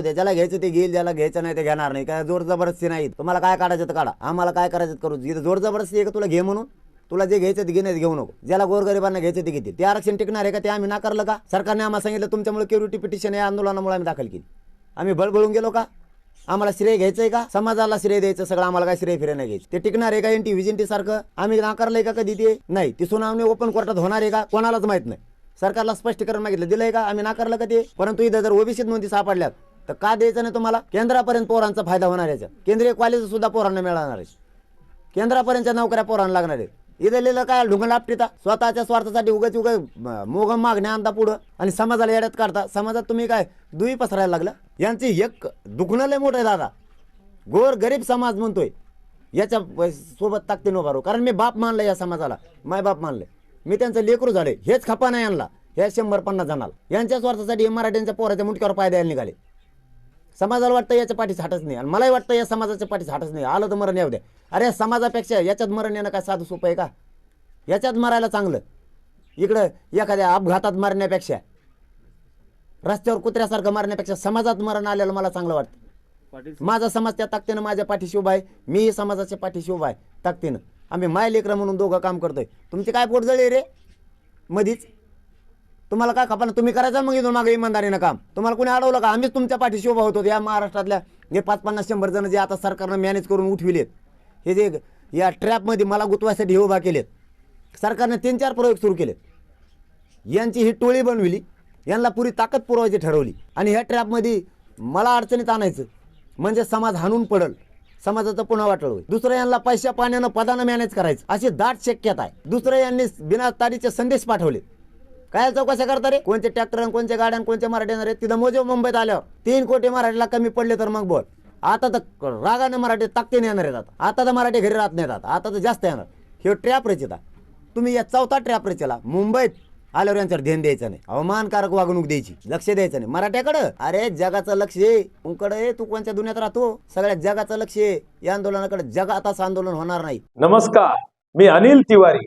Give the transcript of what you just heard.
ज्याला घ्यायचं ते घेईल ज्याला घ्यायचं नाही ते घेणार नाही. काय जोर जबरदस्ती नाही. तुम्हाला काय काढायचं तर काढा. आम्हाला काय करायचं करू इथं जोर जबरदस्ती आहे का तुला? घे म्हणून. तुला जे घ्यायचं ते घेण्यात घेऊ नको. ज्याला गोरगरिबांना घ्यायचं ते घेतील. ते आरक्षण टिकणार आहे का? ते आम्ही नाकारलं का? सरकारने आम्हाला सांगितलं तुमच्यामुळे क्युरिटी पिटिशन या आंदोलनामुळे आम्ही दाखल केली. आम्ही बळबळून गेलो का? आम्हाला श्रेय घ्यायचंय का? समाजाला श्रेय द्यायचं? सगळं आम्हाला काय श्रेय फिरायला नाही घ्यायचं? ते टिकणार आहे का एनटी विजेंटी सारखं? आम्ही नाकारलंय का कधी ते? नाही. ती सुनावणी ओपन कोर्टात होणार आहे का? कोणालाच माहीत नाही. सरकारला स्पष्टीकरण मागितलं. दिलंय का? आम्ही नाकारलं का ते? परंतु इथं जर ओबीसीत नोंदी सापडल्यात तर का द्यायचं नाही तुम्हाला? केंद्रापर्यंत पोरांचा फायदा होणार याचा. केंद्रीय कॉलेज सुद्धा पोरांना मिळणार आहे. केंद्रापर्यंतच्या नोकऱ्या पोरांना लागणार आहेत. इथं लिहिलं काय? ढुंगण आपटीता. स्वतःच्या स्वार्थासाठी उगाच उगाच मोग मागण्या आणता पुढं. आणि समाजाला येड्यात काढता. समाजात तुम्ही काय? दुई पसरायला लागलं? यांची एक दुखणं लय मोठं आहे दादा. गोर गरीब समाज म्हणतोय. याच्या सोबत ताकदीन उभारू कारण मी बाप मानलं या समाजाला. माय बाप मानले. मी त्यांचं लेकरू झाले हेच खपा नाही आणला हे शंभर पन्नास जणाला. यांच्या स्वार्थासाठी हे मराठ्यांच्या पोराच्या मुटक्यावर पाय द्यायला निघाले. समाजाला वाटतं याच्या पाठीच हाटच नाही. आणि मलाही वाटतं या समाजाच्या पाठीच हाटच नाही. आलं तर मरण येऊ द्या अरे समाजापेक्षा याच्यात मरण येणं काय साधं सोपं आहे का? याच्यात मरायला चांगलं. इकडं एखाद्या अपघातात मरण्यापेक्षा रस्त्यावर कुत्र्यासारखं मारण्यापेक्षा समाजात मरण आलेलं मला चांगलं वाटतं. माझा समाज त्या ताकदीनं माझ्या पाठीशी उभा आहे. मीही समाजाच्या पाठीशी उभा आहे ताकदीनं. आम्ही माय लेकरं म्हणून दोघं काम करतोय. तुमची काय पोट जळी रे? मधीच. तुम्हाला काय खपा तुम्ही करायचं मग इथून मागे इमानदारीनं काम. तुम्हाला कोणी अडवलं का? आम्हीच तुमच्या पाठीशी उभा होतो. या महाराष्ट्रातल्या हे पाच पन्नास शंभर जण जे आता सरकारनं मॅनेज करून उठविलेत हे जे या ट्रॅपमध्ये मला गुतवायसाठी हे उभा केलेत सरकारने तीन चार प्रयोग सुरू केलेत. यांची ही टोळी बनविली यांना पुरी ताकद पुरवायची ठरवली आणि ह्या ट्रॅपमध्ये मला अडचणीत आणायचं म्हणजे समाज हाणून पडल समाजाचं पुन्हा वाटळ होईल. दुसरं यांना पैशा पाण्यानं पदानं मॅनेज करायचं. अशी दाट शक्यता आहे. दुसरं यांनी बिना तारीचे संदेश पाठवले काय चौकशा करता रे? कोणते ट्रॅक्टर आणि कोणत्या गाड्या आणि कोणत्या मराठी येणार? तिथं मोजे मुंबईत आल्यावर तीन कोटी मराठीला कमी पडले तर मग बोल. आता तर रागाने मराठी ताकदीने येणार आहेत आता. आता तर मराठी घरी राहत नाहीत आता. आता तर जास्त येणार. हे ट्रॅप रचिता तुम्ही या चौथा ट्रॅप रचला मुंबईत आल्यावर यांच्यावर ध्यान द्यायचं नाही. अवमानकारक वागणूक द्यायची. लक्ष द्यायचं नाही. मराठ्याकडं. अरे जगाचं लक्ष आहे. तुमकडे तू कोणत्या दुनियात राहतो? सगळ्या जगाचं लक्ष आहे. या आंदोलनाकडे जगात असं आंदोलन होणार नाही. नमस्कार. मी अनिल तिवारी.